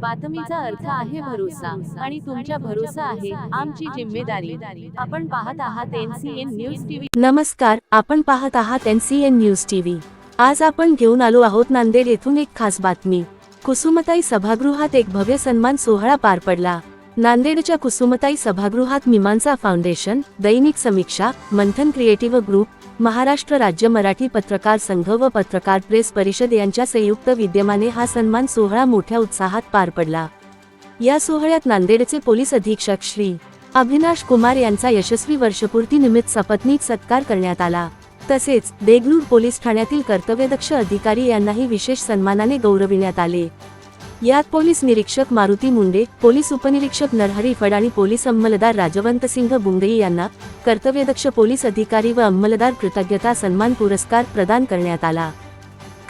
बातमीचा अर्थ आहे भरोसा आणि तुमच्या भरोसा आहे आमची जिम्मेदारी. आपण पाहत आहात एनसीएन न्यूज टीव्ही नमस्कार आपण पाहत आहात N C N news TV आज आपण घेऊन आलो आहोत नांदेड येथून एक खास बातमी. कुसुमताई सभागृहात एक भव्य सन्मान सोहळा पार पडला. नांदेडच्या कुसुमताई सभागृहात Mimamsa foundation Dainik Samiksha Manthan creative group Maharashtra राज्य मराठी पत्रकार संघ व पत्रकार प्रेस परिषद यांच्या संयुक्त विद्यमाने हा सन्मान सोहळा मोठ्या उत्साहात पार पडला. या सोहळ्यात नांदेडचे पोलीस अधीक्षक श्री. अविनाश कुमार यांचा यशस्वी वर्षपूर्ती निमित्त सपत्नीक सत्कार करण्यात आला. तसेच देगलूर पोलीस ठाण्यातील कर्तव्यदक्ष अधिकारी यांनाही विशेष सन्मानाने गौरविण्यात आले. यात पोलीस निरीक्षक मारुती मुंडे पोलीस उपनिरीक्षक नरहरी फड आणि पोलीस अंमलदार राजवंत सिंह बुंगई यांना कर्तव्यदक्ष पोलीस अधिकारी व अंमलदार कृतज्ञता सन्मान पुरस्कार प्रदान करण्यात आला.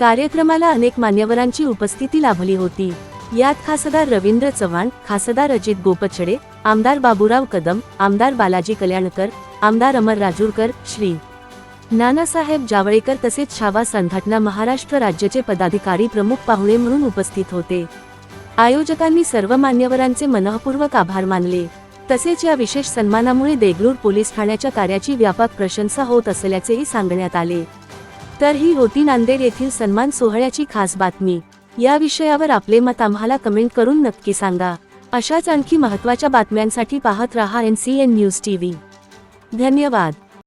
कार्यक्रमाला अनेक मान्यवरांची उपस्थिती लाभली होती. यात खासदार रवींद्र चव्हाण खासदार अजित गोपछडे आमदार बाबुराव कदम आमदार बालाजी कल्याणकर आमदार अमर राजूरकर श्री. नानासाहेब जावळेकर तसेच छावा संघटना महाराष्ट्र राज्याचे पदाधिकारी प्रमुख पाहुणे म्हणून उपस्थित होते. आयोजकांनी सर्व मान्यवरांचे मनःपूर्वक आभार मानले. तसेच या विशेष सन्मानामुळे देगलूर पोलीस ठाण्याच्या कार्याची व्यापक प्रशंसा होत असल्याचेही सांगण्यात आले. तर ही होती नांदेड येथील सन्मान सोहळ्याची खास बातमी. या विषयावर आपले मत आम्हाला कमेंट करून नक्की सांगा. अशाच आणखी महत्त्वाच्या बातम्यांसाठी पाहत रहा N C N news TV. धन्यवाद.